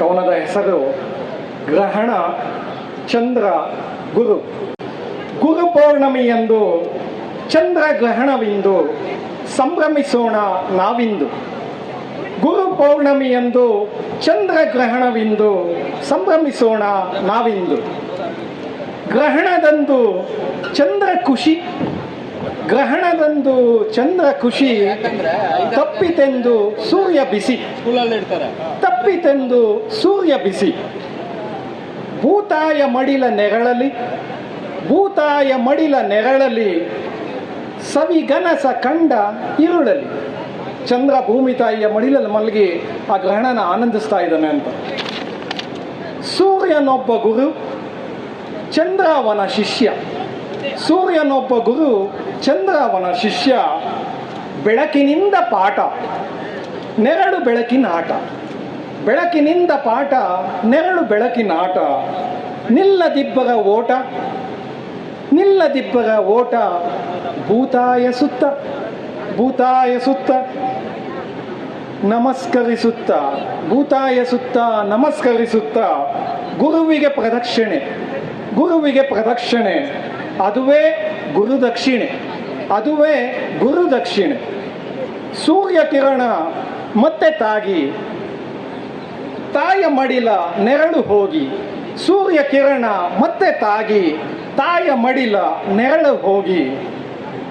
ಕವನದ ಹೆಸರು ಗ್ರಹಣ ಚಂದ್ರ ಗುರು. ಗುರು ಪೌರ್ಣಮಿಯಂದು ಚಂದ್ರ ಗ್ರಹಣವಿಂದು ಸಂಭ್ರಮಿಸೋಣ ನಾವಿಂದು. ಗುರು ಪೌರ್ಣಮಿಯಂದು ಚಂದ್ರ ಗ್ರಹಣವಿಂದು ಸಂಭ್ರಮಿಸೋಣ ನಾವಿಂದು. ಗ್ರಹಣದಂದು ಚಂದ್ರ ಖುಷಿ ಗ್ರಹಣದಂದು ಚಂದ್ರ ಖುಷಿ ತಪ್ಪಿತೆಂದು ಸೂರ್ಯ ಬಿಸಿ. ತಪ್ಪಿತೆಂದು ಸೂರ್ಯ ಬಿಸಿ. ಭೂತಾಯ ಮಡಿಲ ನೆರಳಲಿ ಭೂತಾಯ ಮಡಿಲ ನೆರಳಲಿ ಸವಿಗನಸ ಕಂಡ ಇರುಳಲಿ. ಚಂದ್ರ ಭೂಮಿ ತಾಯಿಯ ಮಡಿಲಲ್ಲಿ ಮಲಗಿ ಆ ಗ್ರಹಣನ ಆನಂದಿಸ್ತಾ ಇದ್ದಾನೆ ಅಂತ. ಸೂರ್ಯನೊಬ್ಬ ಗುರು ಚಂದ್ರವನ ಶಿಷ್ಯ. ಸೂರ್ಯನೊಬ್ಬ ಗುರು ಚಂದ್ರ ಅವನ ಶಿಷ್ಯ ಬೆಳಕಿನಿಂದ ಪಾಠ, ನೆರಳು ಬೆಳಕಿನ ಆಟ. ಬೆಳಕಿನಿಂದ ಪಾಠ, ನೆರಳು ಬೆಳಕಿನ ಆಟ. ನಿಲ್ಲದಿಬ್ಬರ ಓಟ ನಿಲ್ಲದಿಬ್ಬರ ಓಟ. ಭೂತಾಯ ಸುತ್ತ ಭೂತಾಯ ಸುತ್ತ. ನಮಸ್ಕರಿಸುತ್ತ, ಭೂತಾಯ ಸುತ್ತ, ನಮಸ್ಕರಿಸುತ್ತ. ಗುರುವಿಗೆ ಪ್ರದಕ್ಷಿಣೆ ಗುರುವಿಗೆ ಪ್ರದಕ್ಷಿಣೆ. ಅದುವೇ ಗುರುದಕ್ಷಿಣೆ ಅದುವೇ ಗುರುದಕ್ಷಿಣೆ ಸೂರ್ಯ ಕಿರಣ ಮತ್ತೆ ತಾಗಿ. ತಾಯ ಮಡಿಲ ನೆರಳು ಹೋಗಿ. ಸೂರ್ಯ ಕಿರಣ ಮತ್ತೆ ತಾಗಿ. ತಾಯ ಮಡಿಲ ನೆರಳು ಹೋಗಿ.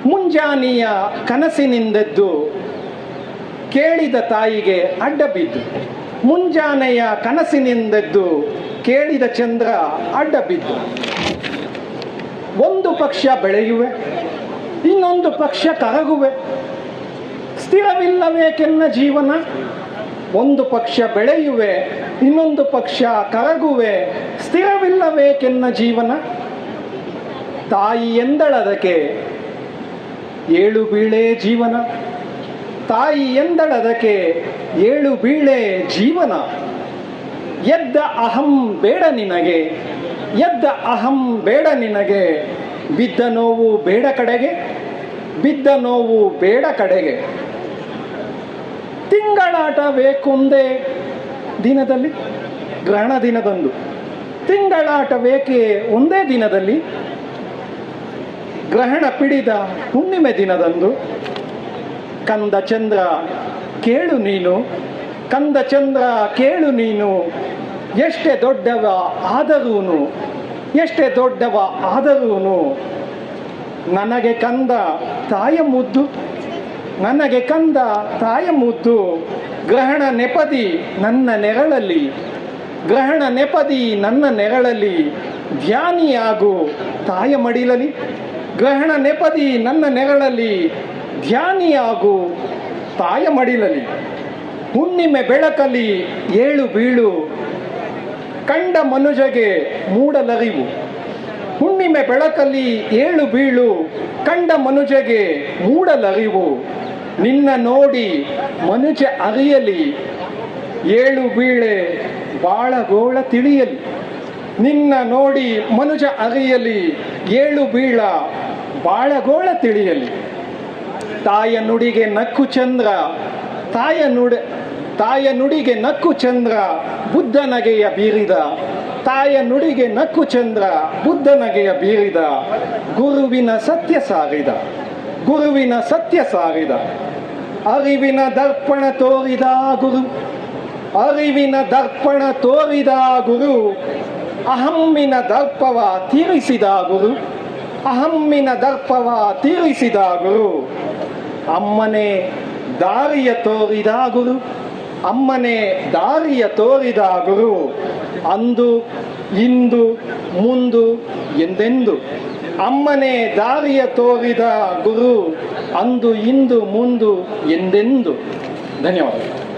ಮುಂಜಾನೆಯ ಕನಸಿನಿಂದೆದ್ದು ಕೇಳಿದ ತಾಯಿಗೆ ಅಡ್ಡ ಬಿದ್ದು. ಮುಂಜಾನೆಯ ಕನಸಿನಿಂದೆದ್ದು ಕೇಳಿದ ಚಂದ್ರ ಅಡ್ಡ ಬಿದ್ದು. ಪಕ್ಷ ಬೆಳೆಯುವೆ, ಇನ್ನೊಂದು ಪಕ್ಷ ಕರಗುವೆ. ಸ್ಥಿರವಿಲ್ಲಬೇಕೆನ್ನ ಜೀವನ, ಒಂದು ಪಕ್ಷ ಬೆಳೆಯುವೆ, ಇನ್ನೊಂದು ಪಕ್ಷ ಕರಗುವೆ. ಸ್ಥಿರವಿಲ್ಲಬೇಕೆನ್ನ ಜೀವನ, ತಾಯಿ ಎಂದಳದಕ್ಕೆ ಏಳು ಬೀಳೆ ಜೀವನ. ತಾಯಿ ಎಂದಳದಕ್ಕೆ ಏಳು ಬೀಳೆ ಜೀವನ. ಎದ್ದ ಅಹಂ ಬೇಡ ನಿನಗೆ, ಎದ್ದ ಅಹಂ ಬೇಡ ನಿನಗೆ. ಬಿದ್ದ ನೋವು ಬೇಡ ಕಡೆಗೆ, ಬಿದ್ದ ನೋವು ಬೇಡ ಕಡೆಗೆ. ತಿಂಗಳಾಟ ಬೇಕೊಂದೇ ದಿನದಲ್ಲಿ, ಗ್ರಹಣ ದಿನದಂದು. ತಿಂಗಳಾಟ ಬೇಕೆ ಒಂದೇ ದಿನದಲ್ಲಿ, ಗ್ರಹಣ ಪಿಡಿದ ಹುಣ್ಣಿಮೆ ದಿನದಂದು. ಕಂದ ಚಂದ್ರ, ಕೇಳು ನೀನು. ಕಂದ ಚಂದ್ರ, ಕೇಳು ನೀನು. ಎಷ್ಟೇ ದೊಡ್ಡವ ಆದರೂನು ಎಷ್ಟೇ ದೊಡ್ಡವ ಆದರೂನು ನನಗೆ ಕಂದ ತಾಯ ಮುದ್ದು. ನನಗೆ ಕಂದ ತಾಯ ಮುದ್ದು. ಗ್ರಹಣ ನೆಪದಿ ನನ್ನ ನೆರಳಲ್ಲಿ. ಗ್ರಹಣ ನೆಪದಿ ನನ್ನ ನೆರಳಲ್ಲಿ. ಧ್ಯಾನಿಯಾಗು ತಾಯ ಮಡಿಲಲಿ. ಗ್ರಹಣ ನೆಪದಿ ನನ್ನ ನೆರಳಲ್ಲಿ. ಧ್ಯಾನಿಯಾಗು ತಾಯ ಮಡಿಲಲಿ. ಹುಣ್ಣಿಮೆ ಬೆಳಕಲಿ ಏಳು ಬೀಳು. ಕಂಡ ಮನುಜಗೆ ಮೂಡಲರಿವು ಹುಣ್ಣಿಮೆ ಬೆಳಕಲ್ಲಿ ಏಳು ಬೀಳು, ಕಂಡ ಮನುಜಗೆ ಮೂಡಲರಿವು ನಿನ್ನ ನೋಡಿ ಮನುಜ ಅರಿಯಲಿ, ಏಳು ಬೀಳೆ ಬಾಳಗೋಳ ತಿಳಿಯಲಿ. ನಿನ್ನ ನೋಡಿ ಮನುಜ ಅರಿಯಲಿ, ಏಳು ಬೀಳ ಬಾಳಗೋಳ ತಿಳಿಯಲಿ. ತಾಯ ನುಡಿಗೆ ನಕ್ಕು ಚಂದ್ರ, ತಾಯ ನುಡ ತಾಯ ನುಡಿಗೆ ನಕ್ಕು ಚಂದ್ರ ಬುದ್ಧನಗೆಯ ಬೀರಿದ. ತಾಯ ನುಡಿಗೆ ನಕ್ಕು ಚಂದ್ರ ಬುದ್ಧನಗೆಯ ಬೀರಿದ. ಗುರುವಿನ ಸತ್ಯ ಸಾರಿದ. ಗುರುವಿನ ಸತ್ಯ ಸಾರಿದ. ಅರಿವಿನ ದರ್ಪಣ ತೋರಿದ ಗುರು. ಅರಿವಿನ ದರ್ಪಣ ತೋರಿದ ಗುರು. ಅಹಮ್ಮಿನ ದರ್ಪವ ತೀರಿಸಿದ ಗುರು. ಅಹಮ್ಮಿನ ದರ್ಪವ ತೀರಿಸಿದ ಗುರು. ಅಮ್ಮನೆ ದಾರಿಯ ತೋರಿದ ಗುರು. ಅಮ್ಮನೆ ದಾರಿಯ ತೋರಿದ ಗುರು, ಅಂದು, ಇಂದು, ಮುಂದು ಎಂದೆಂದು. ಅಮ್ಮನೆ ದಾರಿಯ ತೋರಿದ ಗುರು, ಅಂದು, ಇಂದು, ಮುಂದು ಎಂದೆಂದು. ಧನ್ಯವಾದಗಳು.